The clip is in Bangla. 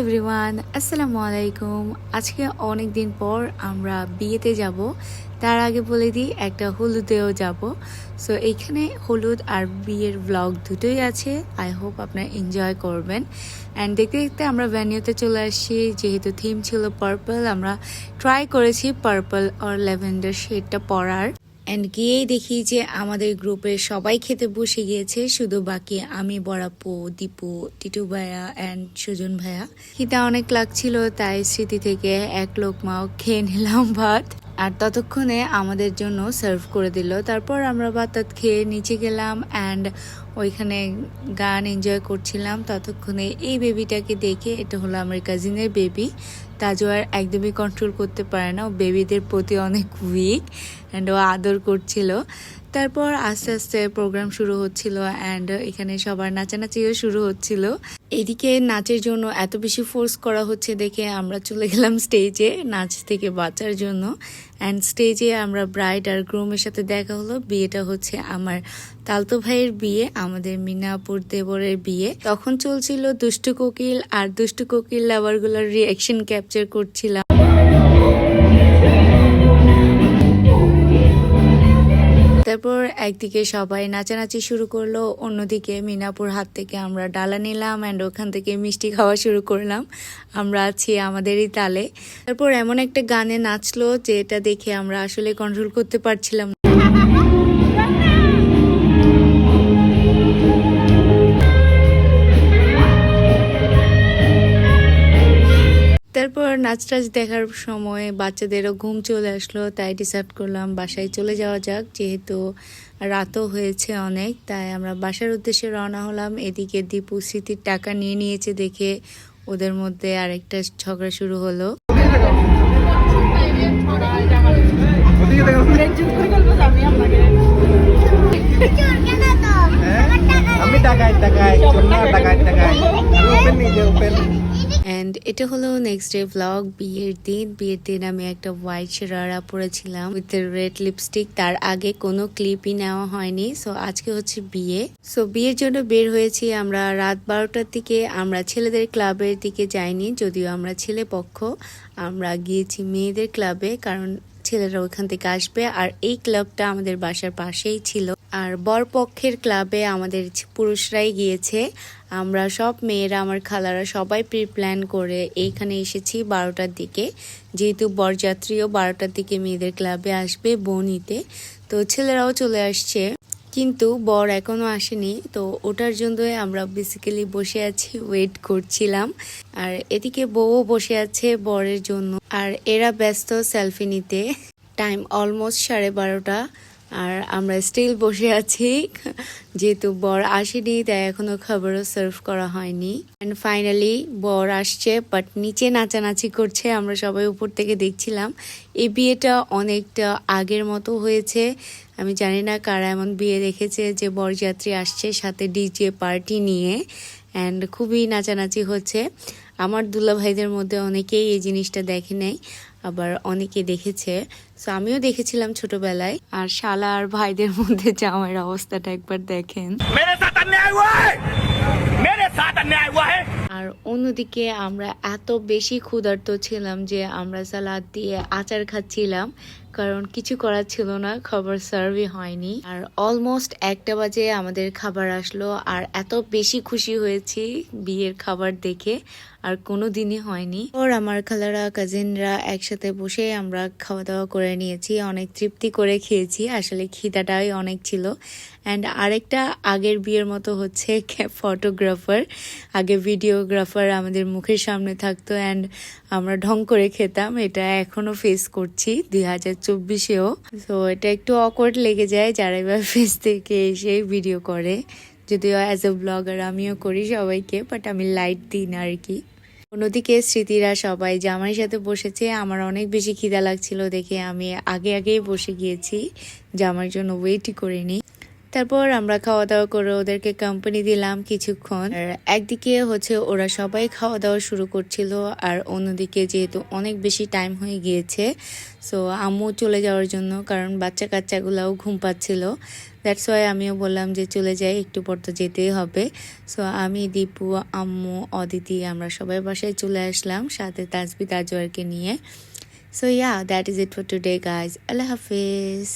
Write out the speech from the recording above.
এভরিওয়ান আসসালামু আলাইকুম আজকে অনেক দিন পর আমরা বিয়েতে যাব। তার আগে বলে দিই, একটা হলুদেও যাব। সো এইখানে হলুদ আর বিয়ের ব্লগ দুটোই আছে। আই হোপ আপনারা এনজয় করবেন। অ্যান্ড দেখতে দেখতে আমরা ভ্যানিউতে চলে আসছি। যেহেতু থিম ছিল পার্পল আমরা ট্রাই করেছি পার্পল আর ল্যাভেন্ডার শেডটা পরার। অ্যান্ড গিয়েই দেখি যে আমাদের গ্রুপের সবাই খেতে বসে গিয়েছে, শুধু বাকি আমি বড়াপু দীপু, টিটু ভাইয়া অ্যান্ড সুজন ভাইয়া। খিদা অনেক লাগছিল, তাই স্মৃতি থেকে এক লোক মাও খেয়ে নিলাম ভাত। আর ততক্ষণে আমাদের জন্য সার্ভ করে দিল। তারপর আমরা ভাত টাত খেয়ে নিচে গেলাম অ্যান্ড ওইখানে গান এনজয় করছিলাম। ততক্ষণে এই বেবিটাকে দেখে এটা হলো আমার কাজিনের বেবি তাজওয়ার একদমই কন্ট্রোল করতে পারে না। ও বেবিদের প্রতি অনেক উইক অ্যান্ড ও আদর করছিল। তারপর আস্তে আস্তে প্রোগ্রাম শুরু হচ্ছিল অ্যান্ড এখানে সবার নাচানাচিও শুরু হচ্ছিল। এদিকে নাচের জন্য এত বেশি ফোর্স করা হচ্ছে দেখে আমরা চলে গেলাম স্টেজে নাচ থেকে বাঁচার জন্য। অ্যান্ড স্টেজে আমরা ব্রাইড আর গ্রুমের সাথে দেখা হলো। বিয়েটা হচ্ছে আমার তালতো ভাইয়ের বিয়ে, আমাদের মিনাপুর দেবরের বিয়ে। তখন চলছিল দুষ্টু কোকিল আর দুষ্টু কোকিল লাভারগুলোর রিয়াকশন ক্যাপচার করছিলাম। তারপর একদিকে সবাই নাচানাচি শুরু করল, অন্যদিকে মিনাপুর হাত থেকে আমরা ডালা নিলাম অ্যান্ড ওখান থেকে মিষ্টি খাওয়া শুরু করলাম। আমরা আছি আমাদেরই তালে। তারপর এমন একটা গানে নাচলো যেটা দেখে আমরা আসলে কন্ট্রোল করতে পারছিলাম তারপর নাচ টাচ দেখার সময় বাচ্চাদেরও ঘুম চলে আসলো তাই ডিসাইড করলাম বাসায় চলে যাওয়া যাক। যেহেতু রাতও হয়েছে অনেক তাই আমরা বাসার উদ্দেশ্যে রওনা হলাম। এদিকে দীপু স্মৃতির টাকা নিয়ে নিয়েছে দেখে ওদের মধ্যে আরেকটা ঝগড়া শুরু হলো। আমি এটা হলো নেক্সট ডে ব্লগ বিয়ের দিন। বিয়ের দিন আমি একটা হোয়াইট শারারা পরেছিলাম উইথ রেড লিপস্টিক তার আগে কোনো ক্লিপই নেওয়া হয়নি সো আজকে হচ্ছে বিয়ে। সো বিয়ের জন্য বের হয়েছি আমরা রাত বারোটার দিকে। আমরা ছেলেদের ক্লাবের দিকে যাইনি, যদিও আমরা ছেলে পক্ষ। আমরা গিয়েছি মেয়েদের ক্লাবে, কারণ ছেলেরা ওখান থেকে আসবে। আর এই ক্লাবটা আমাদের বাসার পাশেই ছিল। আর বর পক্ষের ক্লাবে আমাদের পুরুষরাই গিয়েছে। আমরা সব মেয়েরা, আমার খালারা সবাই প্রি প্ল্যান করে এইখানে এসেছি বারোটার দিকে। যেহেতু বরযাত্রীও বারোটার দিকে মেয়েদের ক্লাবে আসবে বনিতে। তো ছেলেরাও চলে আসছে। কিন্তু বর এখনও আসেনি। তো ওটার জন্যই আমরা বেসিক্যালি বসে আছি ওয়েট করছিলাম। আর এদিকে বউও বসে আছে বরের জন্য। আর এরা ব্যস্ত সেলফি নিতে। টাইম অলমোস্ট সাড়ে বারোটা। আর আমরা স্টিল বসে আছি, যেহেতু বর আসেনি, তাই এখনও খাবারও সার্ভ করা হয়নি। অ্যান্ড ফাইনালি বর আসছে বাট নিচে নাচানাচি করছে, আমরা সবাই উপর থেকে দেখছিলাম। এই বিয়েটা অনেকটা আগের মতো হয়েছে। আমি জানি না কারা এমন বিয়ে দেখেছে যে বরযাত্রী আসছে সাথে ডিজে পার্টি নিয়ে অ্যান্ড খুবই নাচানাচি হচ্ছে। আমার দুলা ভাইদের মধ্যে অনেকেই এই জিনিসটা দেখে নেয় আবার অনেকে দেখেছে। সো আমিও দেখেছিলাম ছোটবেলায়। আর শালা আর ভাইদের মধ্যে জামাইয়ের অবস্থাটা একবার দেখেন। মেরে সাথে অন্যায় হুয়া হ্যায় মেরে সাথে অন্যায় হুয়া হ্যায় আর অন্যদিকে আমরা এত বেশি ক্ষুধার্ত ছিলাম যে আমরা সালাদ দিয়ে আচার খাচ্ছিলাম, কারণ কিছু করার ছিল না, খাবার সার্ভই হয়নি। আর অলমোস্ট একটা বাজে আমাদের খাবার আসলো, আর এত বেশি খুশি হয়েছি বিয়ের খাবার দেখে, আর কোনো দিনই হয়নি। ওর আমার খালারা কাজিনরা একসাথে বসে আমরা খাওয়া দাওয়া করে নিয়েছি, অনেক তৃপ্তি করে খেয়েছি। আসলে খিদাটাই অনেক ছিল। অ্যান্ড আরেকটা আগের বিয়ের মতো হচ্ছে ফটোগ্রাফার আগে ভিডিওগ্রাফার আমাদের মুখের সামনে থাকতো অ্যান্ড আমরা ঢং করে খেতাম। এটা এখনও ফেস করছি দুই হাজার চব্বিশেও। তো এটা একটু অকওয়ার্ড লেগে যায় যারা এবার ফেস থেকে এসে ভিডিও করে। যদিও অ্যাজ এ ব্লগার আমিও করি সবাইকে বাট আমি লাইট দিই না আর কি। অন্যদিকে স্মৃতিরা সবাই জামাইয়ের সাথে বসেছে। আমার অনেক বেশি খিদা লাগছিল দেখে আমি আগে আগেই বসে গিয়েছি। জামার জন্য ওয়েটই করিনি। তারপর আমরা খাওয়া দাওয়া করে ওদেরকে কোম্পানি দিলাম কিছুক্ষণ। আর একদিকে হচ্ছে ওরা সবাই খাওয়া দাওয়া শুরু করছিল, আর অন্যদিকে যেহেতু অনেক বেশি টাইম হয়ে গিয়েছে সো আম্মু চলে যাওয়ার জন্য, কারণ বাচ্চা কাচ্চাগুলাও ঘুম পাচ্ছিল। দ্যাটস ওয়াই আমিও বললাম যে চলে যাই, একটু পর তো যেতেই হবে। সো আমি, দীপু, আম্মু, অদিতি আমরা সবাই বাসায় চলে আসলাম, সাথে তাজবি, তাজওয়ারকে নিয়ে। So yeah that is it for today guys Allah Hafiz.